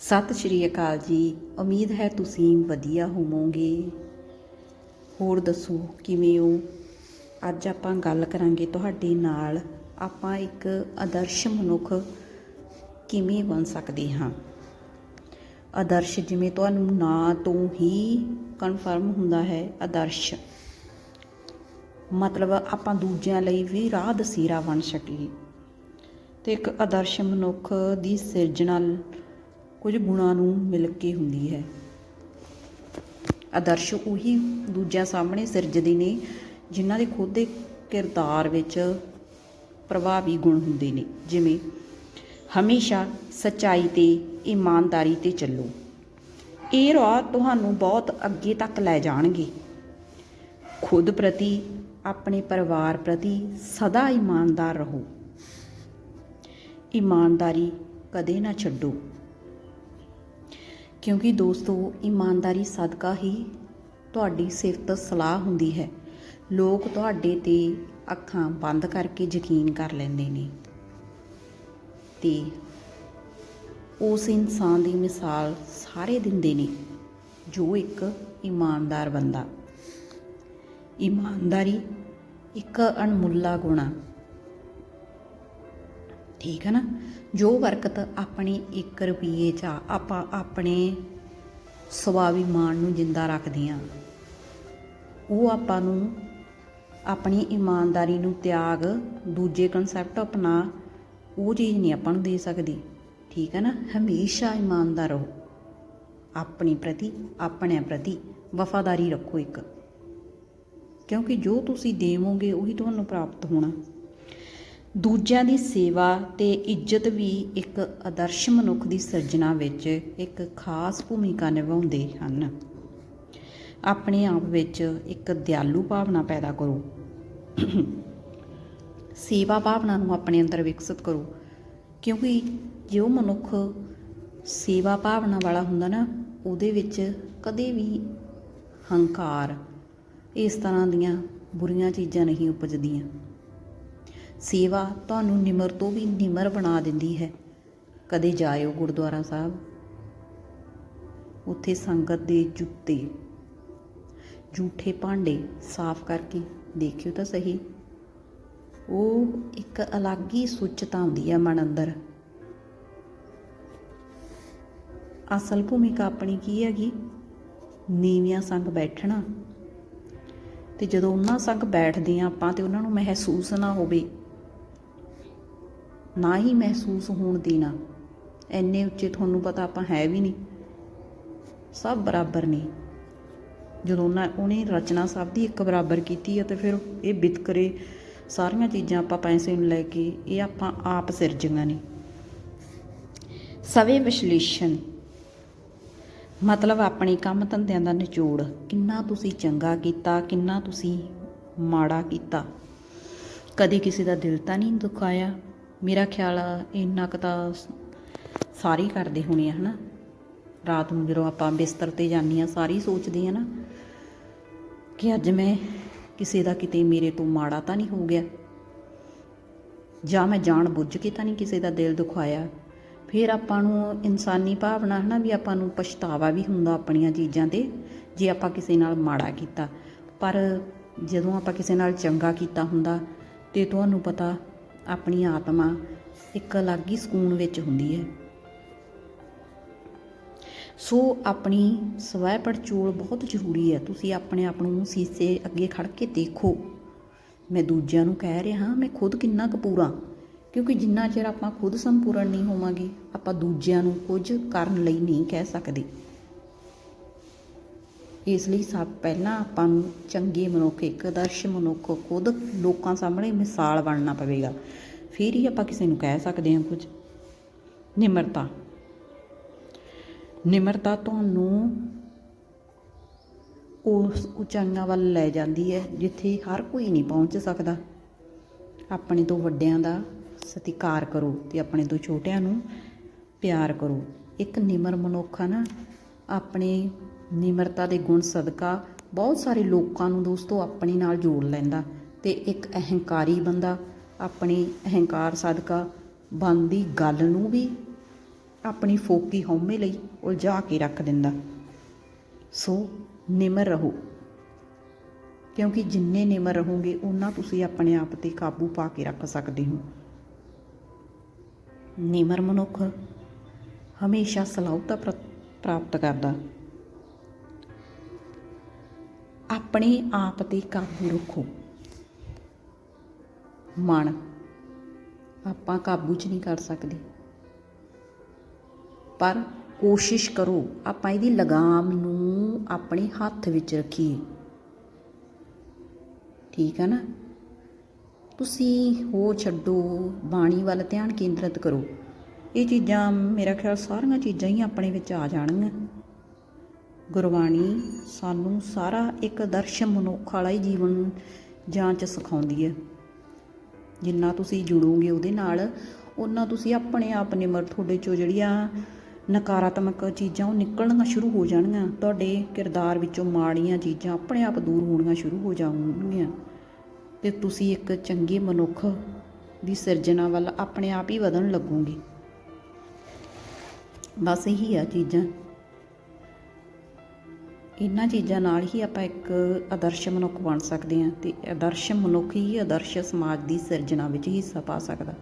ਸਤਿ ਸ਼੍ਰੀ ਅਕਾਲ ਜੀ। ਉਮੀਦ ਹੈ ਤੁਸੀਂ ਵਧੀਆ ਹੋਵੋਗੇ। ਹੋਰ ਦੱਸੋ, ਕਿਵੇਂ ਹੋ? ਅੱਜ ਆਪਾਂ ਗੱਲ ਕਰਾਂਗੇ ਤੁਹਾਡੇ ਨਾਲ। ਆਪਾਂ ਇੱਕ ਆਦਰਸ਼ ਮਨੁੱਖ ਕਿਵੇਂ ਬਣ ਸਕਦੇ ਹਾਂ? ਆਦਰਸ਼ ਜਿਵੇਂ ਤੁਹਾਨੂੰ ਨਾਂ ਤੋਂ ਹੀ ਕਨਫਰਮ ਹੁੰਦਾ ਹੈ, ਆਦਰਸ਼। ਮਤਲਬ ਆਪਾਂ ਦੂਜਿਆਂ ਲਈ ਵੀ ਰਾਹ ਦਸੀਰਾ ਬਣ ਸਕੀਏ। ਤੇ ਇੱਕ ਆਦਰਸ਼ ਮਨੁੱਖ ਦੀ ਸਿਰਜਣਾ ਕੁਝ ਗੁਣਾਂ ਨੂੰ ਮਿਲ ਕੇ ਹੁੰਦੀ ਹੈ। ਆਦਰਸ਼ ਉਹੀ ਦੂਜਿਆਂ ਸਾਹਮਣੇ ਸਿਰਜਦੇ ਨੇ, ਜਿਨ੍ਹਾਂ ਦੇ ਖੁਦ ਦੇ ਕਿਰਦਾਰ ਵਿੱਚ ਪ੍ਰਭਾਵੀ ਗੁਣ ਹੁੰਦੇ ਨੇ। ਜਿਵੇਂ, ਹਮੇਸ਼ਾ ਸੱਚਾਈ ਤੇ ਇਮਾਨਦਾਰੀ ਤੇ ਚੱਲੋ। ਇਹ ਰਾਹ ਤੁਹਾਨੂੰ ਬਹੁਤ ਅੱਗੇ ਤੱਕ ਲੈ ਜਾਣਗੇ। ਖੁਦ ਪ੍ਰਤੀ, ਆਪਣੇ ਪਰਿਵਾਰ ਪ੍ਰਤੀ ਸਦਾ ਇਮਾਨਦਾਰ ਰਹੋ। ਇਮਾਨਦਾਰੀ ਕਦੇ ਨਾ ਛੱਡੋ। ਕਿਉਂਕਿ ਦੋਸਤੋ, ਇਮਾਨਦਾਰੀ ਸਦਕਾ ਹੀ ਤੁਹਾਡੀ ਸਿਫਤ ਸਲਾਹ ਹੁੰਦੀ ਹੈ। ਲੋਕ ਤੁਹਾਡੇ ਤੇ ਅੱਖਾਂ ਬੰਦ ਕਰਕੇ ਯਕੀਨ ਕਰ ਲੈਂਦੇ ਨੇ। ਤੇ ਉਸ ਇਨਸਾਨ ਦੀ ਮਿਸਾਲ ਸਾਰੇ ਦਿੰਦੇ ਨੇ, ਜੋ ਇੱਕ ਇਮਾਨਦਾਰ ਬੰਦਾ। ਇਮਾਨਦਾਰੀ ਇੱਕ ਅਣਮੁੱਲਾ ਗੁਣਾ। ਠੀਕ ਹੈ ਨਾ? ਜੋ ਬਰਕਤ ਆਪਣੇ 1 ਰੁਪਏ ਚ ਆ, ਆਪਾਂ ਆਪਣੇ ਸਵਾਭਿਮਾਨ ਨੂੰ ਜਿੰਦਾ ਰੱਖਦੇ ਹਾਂ। ਉਹ ਆਪਾਂ ਨੂੰ ਆਪਣੀ ਇਮਾਨਦਾਰੀ ਨੂੰ ਤਿਆਗ ਦੂਜੇ ਕਨਸੈਪਟ ਅਪਣਾ ਉਹ ਚੀਜ਼ ਨਹੀਂ ਆਪਾਂ ਨੂੰ ਦੇ ਸਕਦੀ। ਠੀਕ ਹੈ ਨਾ? ਹਮੇਸ਼ਾ ਇਮਾਨਦਾਰ ਰਹੋ। ਆਪਣੀ ਪ੍ਰਤੀ ਆਪਣੇ ਪ੍ਰਤੀ ਵਫਾਦਾਰੀ ਰੱਖੋ ਇੱਕ। ਕਿਉਂਕਿ ਜੋ ਤੁਸੀਂ ਦੇਵੋਗੇ ਉਹੀ ਤੁਹਾਨੂੰ ਪ੍ਰਾਪਤ ਹੋਣਾ। ਦੂਜਿਆਂ ਦੀ ਸੇਵਾ ਅਤੇ ਇੱਜ਼ਤ ਵੀ ਇੱਕ ਆਦਰਸ਼ ਮਨੁੱਖ ਦੀ ਸਿਰਜਣਾ ਵਿੱਚ ਇੱਕ ਖਾਸ ਭੂਮਿਕਾ ਨਿਭਾਉਂਦੇ ਹਨ। ਆਪਣੇ ਆਪ ਵਿੱਚ ਇੱਕ ਦਿਆਲੂ ਭਾਵਨਾ ਪੈਦਾ ਕਰੋ। ਸੇਵਾ ਭਾਵਨਾ ਨੂੰ ਆਪਣੇ ਅੰਦਰ ਵਿਕਸਿਤ ਕਰੋ। ਕਿਉਂਕਿ ਜੋ ਮਨੁੱਖ ਸੇਵਾ ਭਾਵਨਾ ਵਾਲਾ ਹੁੰਦਾ ਨਾ, ਉਹਦੇ ਵਿੱਚ ਕਦੇ ਵੀ ਹੰਕਾਰ ਇਸ ਤਰ੍ਹਾਂ ਦੀਆਂ ਬੁਰੀਆਂ ਚੀਜ਼ਾਂ ਨਹੀਂ ਉਪਜਦੀਆਂ। ਸੇਵਾ ਤੁਹਾਨੂੰ ਨਿਮਰ ਤੋਂ ਵੀ ਨਿਮਰ ਬਣਾ ਦਿੰਦੀ ਹੈ। ਕਦੇ ਜਾਇਓ ਗੁਰਦੁਆਰਾ ਸਾਹਿਬ। ਉੱਥੇ ਸੰਗਤ ਦੇ ਜੁੱਤੇ ਝੂਠੇ ਭਾਂਡੇ ਸਾਫ਼ ਕਰਕੇ ਦੇਖਿਓ ਤਾਂ ਸਹੀ। ਉਹ ਇੱਕ ਅਲੱਗ ਹੀ ਸੁੱਚਤਾ ਹੁੰਦੀ ਹੈ ਮਨ ਅੰਦਰ। ਅਸਲ ਭੂਮਿਕਾ ਆਪਣੀ ਕੀ ਹੈਗੀ? ਨੀਵਿਆਂ ਸੰਗ ਬੈਠਣਾ। ਤੇ ਜਦੋਂ ਉਹਨਾਂ ਸੰਗ ਬੈਠਦੇ ਆ ਆਪਾਂ ਤੇ ਉਹਨਾਂ ਨੂੰ ਮਹਿਸੂਸ ਨਾ ਹੋਵੇ ਨਾ ਹੀ ਮਹਿਸੂਸ ਹੋਣ ਦੇਣਾ। ਐਨੇ ਉੱਚੇ ਤੁਹਾਨੂੰ ਪਤਾ ਆਪਾਂ ਹੈ ਵੀ ਨਹੀਂ। ਸਭ ਬਰਾਬਰ ਨੇ। ਜਦੋਂ ਉਹਨਾਂ ਉਹਨੇ ਰਚਨਾ ਸਭ ਦੀ ਇੱਕ ਬਰਾਬਰ ਕੀਤੀ ਹੈ ਤੇ ਫਿਰ ਇਹ ਵਿਤਕਰੇ ਸਾਰੀਆਂ ਚੀਜ਼ਾਂ ਆਪਾਂ ਪੈਸੇ ਨੂੰ ਲੈ ਕੇ ਇਹ ਆਪਾਂ ਆਪ ਸਿਰਜੀਆਂ ਨੇ। ਸਵੇ ਵਿਸ਼ਲੇਸ਼ਣ। ਮਤਲਬ ਆਪਣੇ ਕੰਮ ਧੰਦਿਆਂ ਦਾ ਨਿਚੋੜ। ਕਿੰਨਾ ਤੁਸੀਂ ਚੰਗਾ ਕੀਤਾ, ਕਿੰਨਾ ਤੁਸੀਂ ਮਾੜਾ ਕੀਤਾ। ਕਦੇ ਕਿਸੇ ਦਾ ਦਿਲ ਤਾਂ ਨਹੀਂ ਦੁਖਾਇਆ। ਮੇਰਾ ਖਿਆਲ ਆ, ਇੰਨਾ ਕੁ ਤਾਂ ਸਾਰੇ ਕਰਦੇ ਹੋਣੇ ਆ, ਹਨਾ? ਰਾਤ ਨੂੰ ਜਦੋਂ ਆਪਾਂ ਬਿਸਤਰ ਤੇ ਜਾਂਦੀ ਆ, ਸਾਰੀ ਸੋਚਦੇ ਆ ਨਾ ਕਿ ਅੱਜ ਮੈਂ ਕਿਸੇ ਦਾ ਕਿਤੇ ਮੇਰੇ ਤੋਂ ਮਾੜਾ ਤਾਂ ਨਹੀਂ ਹੋ ਗਿਆ। ਜਾਂ ਮੈਂ ਜਾਣ ਬੁੱਝ ਕੇ ਤਾਂ ਨਹੀਂ ਕਿਸੇ ਦਾ ਦਿਲ ਦੁਖਾਇਆ। ਫਿਰ ਆਪਾਂ ਨੂੰ ਇਨਸਾਨੀ ਭਾਵਨਾ ਹੈ ਨਾ ਵੀ ਆਪਾਂ ਨੂੰ ਪਛਤਾਵਾ ਵੀ ਹੁੰਦਾ ਆਪਣੀਆਂ ਚੀਜ਼ਾਂ ਤੇ, ਜੇ ਆਪਾਂ ਕਿਸੇ ਨਾਲ ਮਾੜਾ ਕੀਤਾ। ਪਰ ਜਦੋਂ ਆਪਾਂ ਕਿਸੇ ਨਾਲ ਚੰਗਾ ਕੀਤਾ ਹੁੰਦਾ, ਤੇ ਤੁਹਾਨੂੰ ਪਤਾ ਆਪਣੀ ਆਤਮਾ ਇੱਕ ਅਲੱਗ ਹੀ ਸਕੂਨ ਵਿੱਚ ਹੁੰਦੀ ਹੈ। ਸੋ ਆਪਣੀ ਸਵੈ ਪੜਚੋਲ ਬਹੁਤ ਜ਼ਰੂਰੀ ਹੈ। ਤੁਸੀਂ ਆਪਣੇ ਆਪ ਨੂੰ ਸੀਸੇ ਅੱਗੇ ਖੜ ਕੇ ਦੇਖੋ। ਮੈਂ ਦੂਜਿਆਂ ਨੂੰ ਕਹਿ ਰਿਹਾ ਮੈਂ ਖੁਦ ਕਿੰਨਾ ਕੁ ਪੂਰਾ ਕਿਉਂਕਿ ਜਿੰਨਾ ਚਿਰ ਆਪਾਂ ਖੁਦ ਸੰਪੂਰਨ ਨਹੀਂ ਹੋਵਾਂਗੇ, ਆਪਾਂ ਦੂਜਿਆਂ ਨੂੰ ਕੁਝ ਕਰਨ ਲਈ ਨਹੀਂ ਕਹਿ ਸਕਦੇ। ਇਸ ਲਈ ਸਭ ਪਹਿਲਾਂ ਆਪਾਂ ਨੂੰ ਚੰਗੇ ਮਨੁੱਖ, ਇੱਕ ਆਦਰਸ਼ ਮਨੁੱਖ ਖੁਦ ਲੋਕਾਂ ਸਾਹਮਣੇ ਮਿਸਾਲ ਬਣਨਾ ਪਵੇਗਾ। ਫਿਰ ਹੀ ਆਪਾਂ ਕਿਸੇ ਨੂੰ ਕਹਿ ਸਕਦੇ ਹਾਂ ਕੁਝ। ਨਿਮਰਤਾ। ਨਿਮਰਤਾ ਤੁਹਾਨੂੰ ਉਸ ਉਚਾਈਆਂ ਵੱਲ ਲੈ ਜਾਂਦੀ ਹੈ, ਜਿੱਥੇ ਹਰ ਕੋਈ ਨਹੀਂ ਪਹੁੰਚ ਸਕਦਾ। ਆਪਣੇ ਤੋਂ ਵੱਡਿਆਂ ਦਾ ਸਤਿਕਾਰ ਕਰੋ ਤੇ ਆਪਣੇ ਤੋਂ ਛੋਟਿਆਂ ਨੂੰ ਪਿਆਰ ਕਰੋ। ਇੱਕ ਨਿਮਰ ਮਨੁੱਖ ਆ ਨਾ, ਆਪਣੇ ਨਿਮਰਤਾ ਦੇ ਗੁਣ ਸਦਕਾ ਬਹੁਤ ਸਾਰੇ ਲੋਕਾਂ ਨੂੰ ਦੋਸਤੋ ਆਪਣੇ ਨਾਲ ਜੋੜ ਲੈਂਦਾ ਤੇ ਇੱਕ ਅਹੰਕਾਰੀ ਬੰਦਾ ਆਪਣੇ ਅਹੰਕਾਰ ਸਦਕਾ ਬਣਦੀ ਗੱਲ ਨੂੰ ਵੀ ਆਪਣੀ ਫੋਕੀ ਹਉਮੈ ਲਈ ਉਲਝਾ ਕੇ ਰੱਖ ਦਿੰਦਾ। ਸੋ ਨਿਮਰ ਰਹੋ, ਕਿਉਂਕਿ ਜਿੰਨੇ ਨਿਮਰ ਰਹੋਗੇ ਉਹਨਾਂ ਤੁਸੀਂ ਆਪਣੇ ਆਪ ਤੇ ਕਾਬੂ ਪਾ ਕੇ ਰੱਖ ਸਕਦੇ ਹੋ। ਨਿਮਰ ਮਨੁੱਖ ਹਮੇਸ਼ਾ ਸਲਾਹਤਾ ਪ੍ਰਾਪਤ ਕਰਦਾ। ਆਪਣੇ ਆਪ ਤੇ ਕਾਬੂ ਰੱਖੋ ਮਨ, ਆਪਾਂ ਕਾਬੂ 'ਚ ਨਹੀਂ ਕਰ ਸਕਦੇ। ਪਰ ਕੋਸ਼ਿਸ਼ ਕਰੋ, ਆਪਾਂ ਇਹਦੀ ਲਗਾਮ ਨੂੰ ਆਪਣੇ ਹੱਥ ਵਿੱਚ ਰੱਖੀਏ। ਠੀਕ ਹੈ ਨਾ? ਤੁਸੀਂ ਹੋ ਛੱਡੋ, ਬਾਣੀ ਵੱਲ ਧਿਆਨ ਕੇਂਦਰਿਤ ਕਰੋ। ਇਹ ਚੀਜ਼ਾਂ, ਮੇਰਾ ਖਿਆਲ ਸਾਰੀਆਂ ਚੀਜ਼ਾਂ ਹੀ ਆਪਣੇ ਵਿੱਚ ਆ ਜਾਣਗੀਆਂ। ਗੁਰਬਾਣੀ ਸਾਨੂੰ ਸਾਰਾ ਇੱਕ ਦਰਸ਼ਨ ਮਨੁੱਖ ਵਾਲਾ ਹੀ ਜੀਵਨ ਜਾਂਚ ਸਿਖਾਉਂਦੀ ਹੈ। ਜਿੰਨਾ ਤੁਸੀਂ ਜੁੜੋਗੇ ਉਹਦੇ ਨਾਲ ਉਹਨਾਂ ਤੁਸੀਂ ਆਪਣੇ ਆਪ ਨਿਮਰ ਤੁਹਾਡੇ ਚੋਂ ਜਿਹੜੀਆਂ ਨਕਾਰਾਤਮਕ ਚੀਜ਼ਾਂ ਉਹ ਨਿਕਲਣੀਆਂ ਸ਼ੁਰੂ ਹੋ ਜਾਣਗੀਆਂ। ਤੁਹਾਡੇ ਕਿਰਦਾਰ ਵਿੱਚੋਂ ਮਾੜੀਆਂ ਚੀਜ਼ਾਂ ਆਪਣੇ ਆਪ ਦੂਰ ਹੋਣੀਆਂ ਸ਼ੁਰੂ ਹੋ ਜਾਣਗੀਆਂ। ਤੇ ਤੁਸੀਂ ਇੱਕ ਚੰਗੇ ਮਨੁੱਖ ਦੀ ਸਿਰਜਣਾ ਵੱਲ ਆਪਣੇ ਆਪ ਹੀ ਵਧਣ ਲੱਗੋਗੇ। ਬਸ ਇਹੀ ਆ ਚੀਜ਼ਾਂ। ਇਹਨਾਂ ਚੀਜ਼ਾਂ ਨਾਲ ਹੀ ਆਪਾਂ ਇੱਕ ਆਦਰਸ਼ ਮਨੁੱਖ ਬਣ ਸਕਦੇ ਹਾਂ ਤੇ ਆਦਰਸ਼ ਮਨੁੱਖ ਹੀ ਆਦਰਸ਼ ਸਮਾਜ ਦੀ ਸਿਰਜਣਾ ਵਿੱਚ ਹਿੱਸਾ ਪਾ ਸਕਦਾ।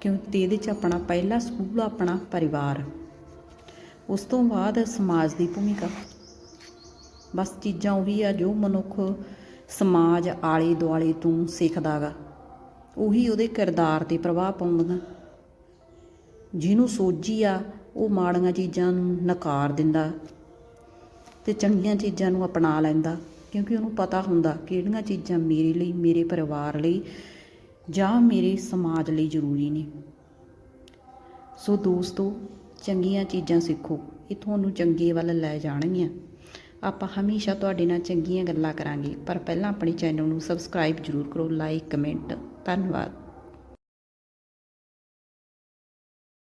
ਕਿਉਂਕਿ ਇਹਦੇ 'ਚ ਆਪਣਾ ਪਹਿਲਾ ਸਕੂਲ ਆਪਣਾ ਪਰਿਵਾਰ। ਉਸ ਤੋਂ ਬਾਅਦ ਸਮਾਜ ਦੀ ਭੂਮਿਕਾ। ਬਸ ਚੀਜ਼ਾਂ ਉਹੀ ਆ ਜੋ ਮਨੁੱਖ ਸਮਾਜ ਆਲੇ ਦੁਆਲੇ ਤੋਂ ਸਿੱਖਦਾਗਾ। ਉਹੀ ਉਹਦੇ ਕਿਰਦਾਰ ਤੇ ਪ੍ਰਭਾਵ ਪਾਉਂਦੀਆਂ ਜਿਹਨੂੰ ਸੋਝੀ ਆ, ਉਹ ਮਾੜੀਆਂ ਚੀਜ਼ਾਂ ਨੂੰ ਨਕਾਰ ਦਿੰਦਾ। ਤੇ ਚੰਗੀਆਂ ਚੀਜ਼ਾਂ ਨੂੰ ਅਪਣਾ ਲੈਂਦਾ, ਕਿਉਂਕਿ ਉਹਨੂੰ ਪਤਾ ਹੁੰਦਾ ਕਿਹੜੀਆਂ ਚੀਜ਼ਾਂ ਮੇਰੇ ਲਈ, ਮੇਰੇ ਪਰਿਵਾਰ ਲਈ ਜਾਂ ਮੇਰੇ ਸਮਾਜ ਲਈ ਜ਼ਰੂਰੀ ਨੇ। ਸੋ ਦੋਸਤੋ, ਚੰਗੀਆਂ ਚੀਜ਼ਾਂ ਸਿੱਖੋ, ਇਹ ਤੁਹਾਨੂੰ ਚੰਗੇ ਵੱਲ ਲੈ ਜਾਣਗੀਆਂ। ਆਪਾਂ ਹਮੇਸ਼ਾ ਤੁਹਾਡੇ ਨਾਲ ਚੰਗੀਆਂ ਗੱਲਾਂ ਕਰਾਂਗੇ, ਪਰ ਪਹਿਲਾਂ ਆਪਣੇ ਚੈਨਲ ਨੂੰ ਸਬਸਕ੍ਰਾਈਬ ਜ਼ਰੂਰ ਕਰੋ ਲਾਈਕ ਕਮੈਂਟ ਧੰਨਵਾਦ।